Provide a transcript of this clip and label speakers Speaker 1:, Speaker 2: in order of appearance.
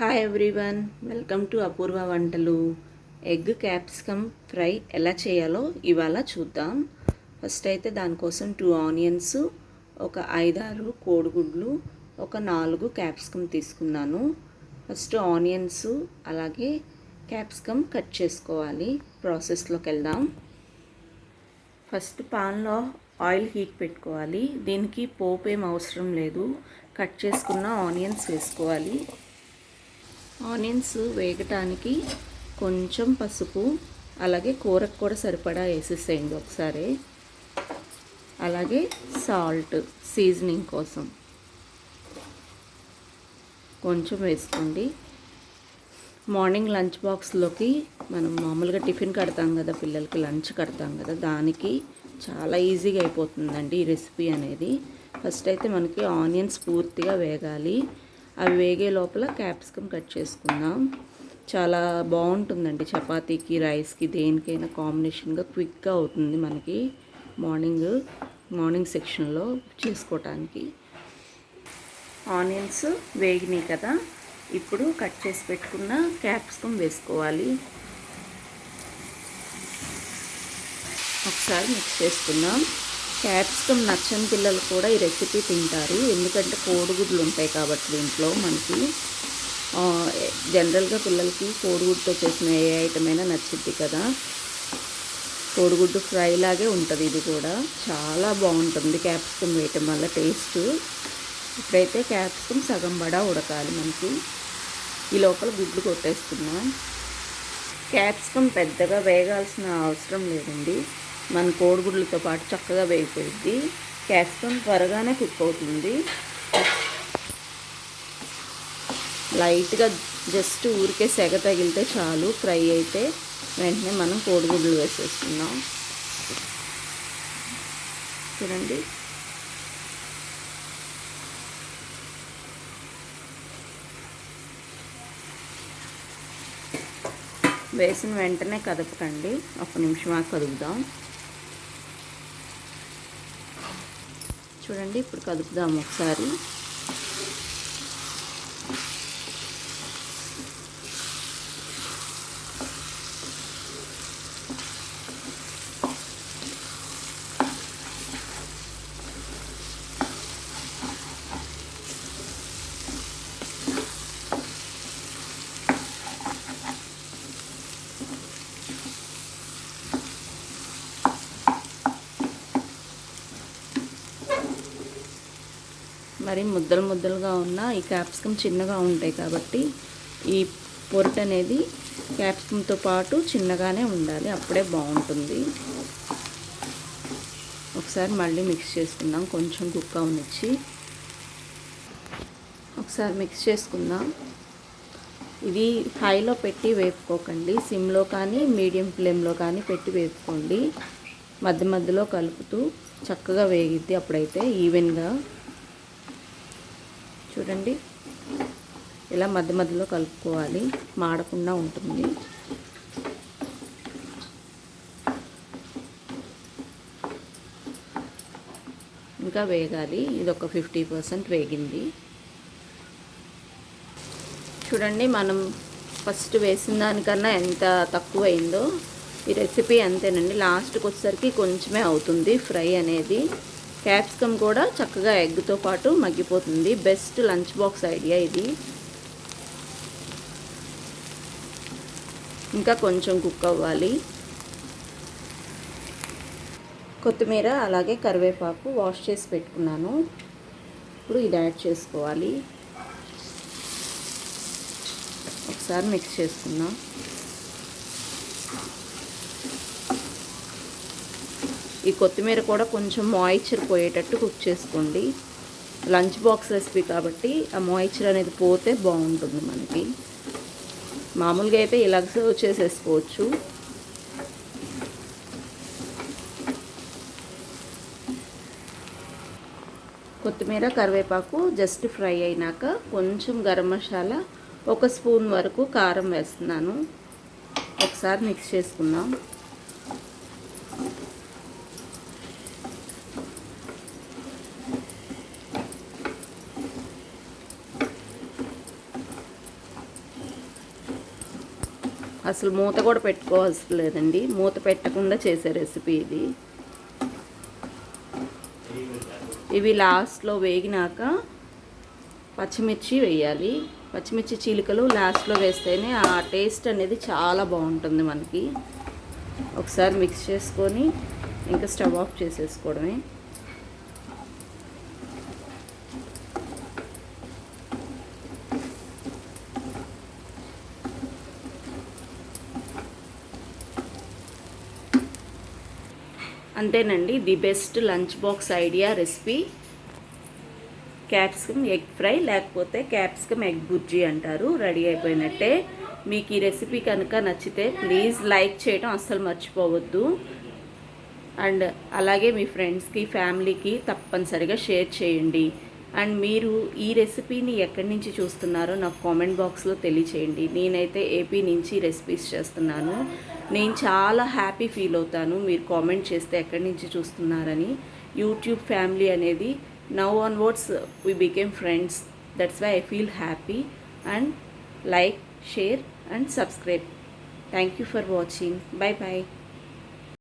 Speaker 1: Hi everyone welcome to Apoorva వంటలు egg capsicum fry ఎలా చేయాలో ఇవాళ చూద్దాం. ఫస్ట్ అయితే దానికోసం టూ ఆనియన్స్ ఒక ఐదారు కోడిగుడ్లు ఒక నాలుగు క్యాప్సికమ్ తీసుకున్నాను. ఫస్ట్ ఆనియన్స్ అలాగే క్యాప్సికమ్ కట్ చేసుకోవాలి. ప్రాసెస్లోకి వెళ్దాం. ఫస్ట్ పాన్లో ఆయిల్ హీట్ పెట్టుకోవాలి. దీనికి పోపు ఏం అవసరం లేదు. కట్ చేసుకున్న ఆనియన్స్ వేసుకోవాలి. ఆనియన్స్ వేగటానికి కొంచెం పసుపు అలాగే కూరకు కూడా సరిపడా వేసేసేయండి ఒకసారి. అలాగే సాల్ట్ సీజనింగ్ కోసం. కొంచెం వేసుకోండి. మార్నింగ్ లంచ్ బాక్స్లోకి మనం మామూలుగా టిఫిన్ కడతాం కదా పిల్లలకి లంచ్ కడతాం కదా దానికి చాలా ఈజీగా అయిపోతుందండి ఈ రెసిపీ అనేది. ఫస్ట్ అయితే మనకి ఆనియన్స్ పూర్తిగా వేగాలి. అవి వేగే లోపల క్యాప్సికమ్ కట్ చేసుకుందాం. చాలా బాగుంటుందండి చపాతీకి రైస్కి దేనికైనా కాంబినేషన్గా క్విక్గా అవుతుంది మనకి మార్నింగ్ మార్నింగ్ సెక్షన్లో చేసుకోవటానికి. ఆనియన్స్ వేగినాయి కదా ఇప్పుడు కట్ చేసి పెట్టుకున్న క్యాప్సికమ్ వేసుకోవాలి. ఒకసారి మిక్స్ చేసుకుందాం. క్యాప్సికమ్ నచ్చని పిల్లలు కూడా ఈ రెసిపీ తింటారు. ఎందుకంటే కోడిగుడ్లు ఉంటాయి కాబట్టి దీంట్లో మనకి జనరల్గా పిల్లలకి కోడిగుడ్తో చేసిన ఏ ఐటమ్ అయినా నచ్చింది కదా. కోడిగుడ్డు ఫ్రై లాగే ఉంటుంది ఇది కూడా. చాలా బాగుంటుంది క్యాప్సికమ్ వేయటం వల్ల టేస్ట్. ఇప్పుడైతే క్యాప్సికమ్ సగం బడా ఉడకాలి మనకి. ఈ లోపల గుడ్లు కొట్టేస్తున్నాం. క్యాప్సికమ్ పెద్దగా వేగాల్సిన అవసరం లేదండి. మన కోడిగుడ్లతో పాటు చక్కగా వేగిపోయింది క్యాప్సికమ్ త్వరగానే కుక్ అవుతుంది. లైట్గా జస్ట్ ఊరికే సెగ తగిలితే చాలు ఫ్రై అయితే వెంటనే మనం కోడిగుడ్లు వేసేస్తున్నాం చూడండి. వేసిన వెంటనే కదపకండి. ఒక నిమిషం కదుపుదాం. చూడండి ఇప్పుడు కలుపుదాము ఒకసారి. మరి ముద్దలు ముద్దలుగా ఉన్న ఈ క్యాప్సికమ్ చిన్నగా ఉంటాయి కాబట్టి ఈ పొరట అనేది క్యాప్సికమ్తో పాటు చిన్నగానే ఉండాలి. అప్పుడే బాగుంటుంది. ఒకసారి మళ్ళీ మిక్స్ చేసుకుందాం. కొంచెం కుక్క ఉనిచ్చి ఒకసారి మిక్స్ చేసుకుందాం. ఇది హైలో పెట్టి వేపుకోకండి. సిమ్లో కానీ మీడియం ఫ్లేమ్లో కానీ పెట్టి వేపుకోండి. మధ్య మధ్యలో కలుపుతూ చక్కగా వేగిద్ది అప్పుడైతే ఈవెన్గా చూడండి. ఇలా మధ్య మధ్యలో కలుపుకోవాలి. మాడకుండా ఉంటుంది. ఇంకా వేగాలి. ఇది ఒక ఫిఫ్టీ పర్సెంట్ వేగింది. చూడండి మనం ఫస్ట్ వేసిన దానికన్నా ఎంత తక్కువ అయిందో ఈ రెసిపీ అంతేనండి. లాస్ట్కి వచ్చేసరికి కొంచెమే అవుతుంది ఫ్రై అనేది. క్యాప్సికమ్ కూడా చక్కగా ఎగ్తో పాటు మగ్గిపోతుంది. బెస్ట్ లంచ్ బాక్స్ ఐడియా ఇది. ఇంకా కొంచెం కుక్ అవ్వాలి. కొత్తిమీర అలాగే కరివేపాకు వాష్ చేసి పెట్టుకున్నాను. ఇప్పుడు ఇది యాడ్ చేసుకోవాలి. ఒకసారి మిక్స్ చేసుకుందాం. ఈ కొత్తిమీర కూడా కొంచెం మాయిశ్చర్ పోయేటట్టు కుక్ చేసుకోండి. లంచ్ బాక్స్ రెసిపీ కాబట్టి ఆ మాయిశ్చర్ అనేది పోతే బాగుంటుంది మనకి. మామూలుగా అయితే ఇలాగ సర్వ్ చేసేసుకోవచ్చు. కొత్తిమీర కరివేపాకు జస్ట్ ఫ్రై అయినాక కొంచెం గరం మసాలా ఒక స్పూన్ వరకు కారం వేస్తున్నాను. ఒకసారి మిక్స్ చేసుకుందాం. అసలు మూత కూడా పెట్టుకోవాల్సిన లేదండి. మూత పెట్టకుండా చేసే రెసిపీ ఇది. ఇవి లాస్ట్లో వేగినాక పచ్చిమిర్చి వేయాలి. పచ్చిమిర్చి చీలికలు లాస్ట్లో వేస్తేనే ఆ టేస్ట్ అనేది చాలా బాగుంటుంది మనకి. ఒకసారి మిక్స్ చేసుకొని ఇంకా స్టవ్ ఆఫ్ చేసేసుకోవడమే. అంతేనండి the best lunch box idea recipe. Capsicum egg fry లేకపోతే క్యాప్సికమ్ ఎగ్ బుర్జీ అంటారు రెడీ అయిపోయినట్టే. మీకు ఈ రెసిపీ కనుక నచ్చితే ప్లీజ్ లైక్ చేయడం అస్సలు మర్చిపోవద్దు. అండ్ అలాగే మీ ఫ్రెండ్స్కి ఫ్యామిలీకి తప్పనిసరిగా షేర్ చేయండి. అండ్ మీరు ఈ రెసిపీని ఎక్కడి నుంచి చూస్తున్నారో నాకు కామెంట్ బాక్స్లో తెలియచేయండి. నేనైతే ఏపీ నుంచి రెసిపీస్ చేస్తున్నాను. నేను చాలా హ్యాపీ ఫీల్ అవుతాను. మీరు కామెంట్ చేస్తే ఎక్కడి నుంచి చూస్తున్నారని. యూట్యూబ్ ఫ్యామిలీ అనేది now onwards we became friends. That's why I feel happy and like share and subscribe thank you for watching bye bye